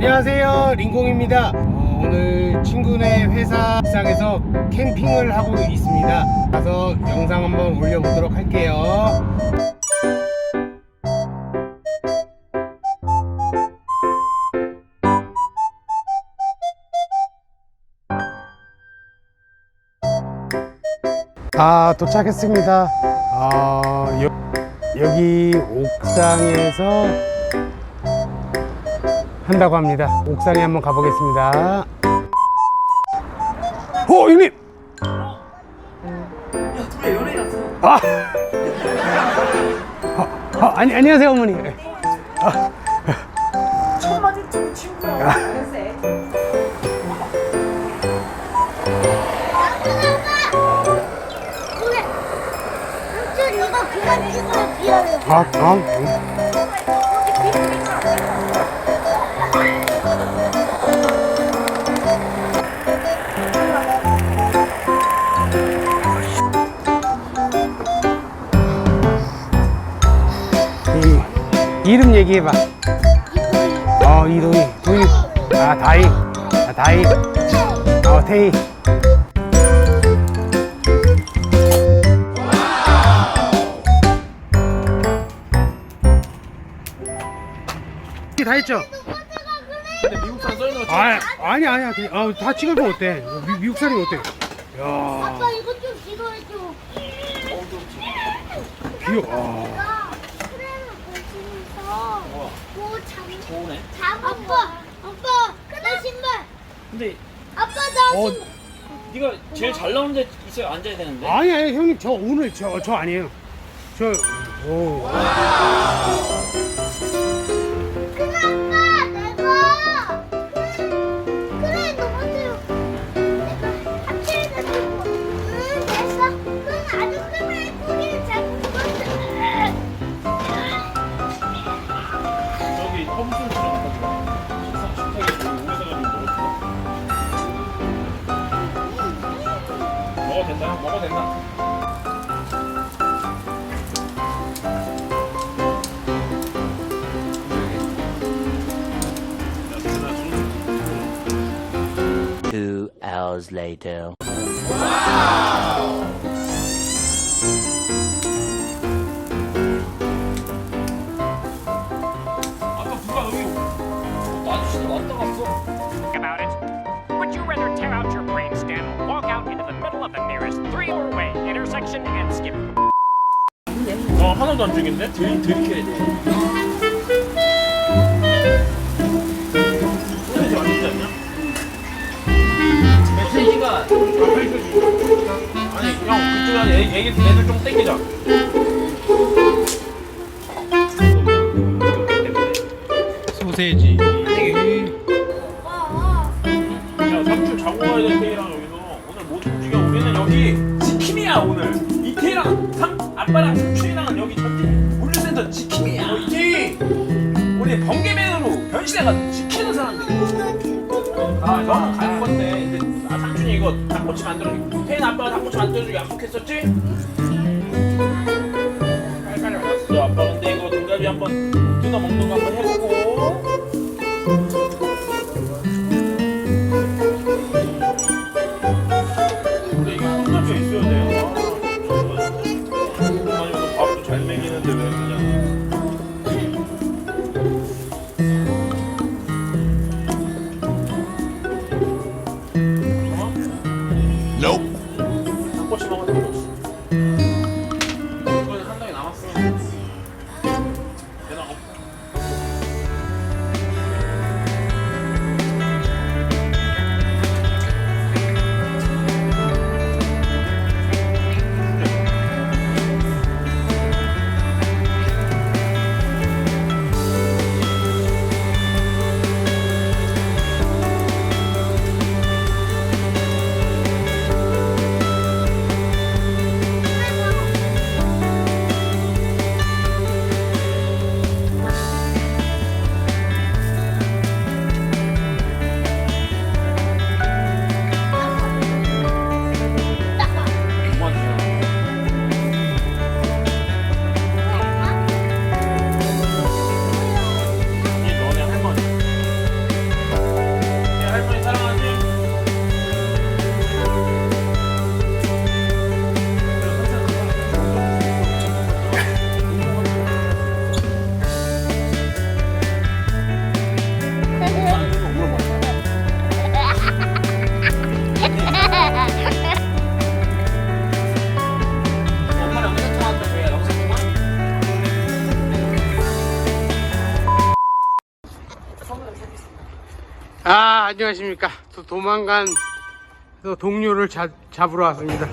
안녕하세요 링공입니다. 어, 오늘 친구네 회사 옥상에서 캠핑을 하고 있습니다. 가서 영상 한번 올려보도록 할게요. 아 도착했습니다. 어, 여, 여기 옥상에서 한다고 합니다. 옥상에 한번 가보겠습니다. 오, 형님! 야, 둘이 연예인 왔어. 아! 어, 어, 아니, 안녕하세요, 어머니. 처음 마주친 친구야. 글쎄. 아, 아, 얘기해봐. 어, 이도희, 도희. 아, 다희. 아, 다희. 어, 태희. 다 했죠? 근데 미국산 써있는 거 아, 아니 아니야. 그냥, 아, 다 찍어도 어때? 미, 미국 사람이 어때? 야, 아빠 이거 좀 찍어줘. 귀여워. 아. 나 프레임을 보시면서 잡은 아빠, 아빠, 나 신발. 근데 아빠 나 어, 신발. 네가 제일 잘 나오는 데 있어야 앉아야 되는데. 아니 아니 형님 저 오늘 저 저 아니에요. 저 오. 펌슨 들어갔다. 식상 식탁에 오래 사가지고 먹어도 된다. 먹어도 된다. Two hours later. 하나도 안 죽인데? 들 들켜야 돼. 소세지 맛있지 않냐? 소세지가 아니 형 그쪽 안에 애, 애기 애들 좀 땡기자. 소세지. 야 삼촌 자고 가야 될 테이랑 여기서 오늘 못 움직여. 우리는 여기 지킴이야 오늘. 이태랑 삼 아빠랑 삼촌이랑 번개맨으로 변신해가 지키는 사람들. 아 너는 갈 건데 이제 아 삼촌이 이거 닭꼬치 만들어주고 태인 아빠가 닭꼬치 만들어주고 약속했었지? 안녕하십니까. 저 도망간 저 동료를 잡, 잡으러 왔습니다.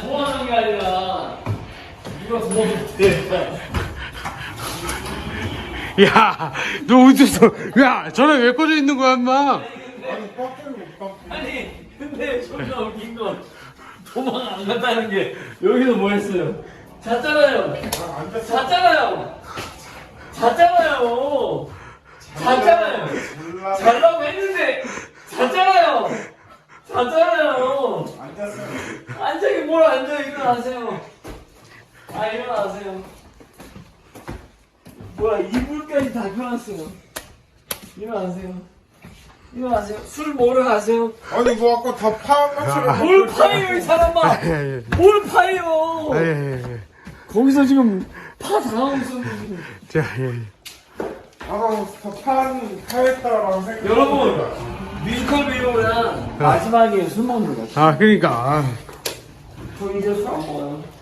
좋아하는 게 아니라 누가 도와줬대 야, 너 어디서? 야, 전화 왜 꺼져 있는 거야, 인마? 아니 근데 존나 웃긴 건 도망 안 간다는 게 여기서 뭐 했어요? 잤잖아요. 잤잖아요. 잤잖아요. 잤잖아요. 잘라고 했는데 잤잖아요. 잤잖아요 앉아기 뭘 앉아 일어나세요. 아 일어나세요. 뭐야 이불까지 다 펴놨어요. 일어나세요. 일어나세요. 술 먹으러 가세요. 아니 뭐 아까 다 파마처럼 뭘 파요 이 사람아? 예, 예. 뭘 파요? 예, 예, 예. 거기서 지금 파 당하고 있었는데 자, 예, 예. 아까 파는 파했다라고 생각 여러분 뮤지컬 배우랑 마지막에 술 먹는 거 아, 그러니까. 아. 저 이제 술 안 먹어요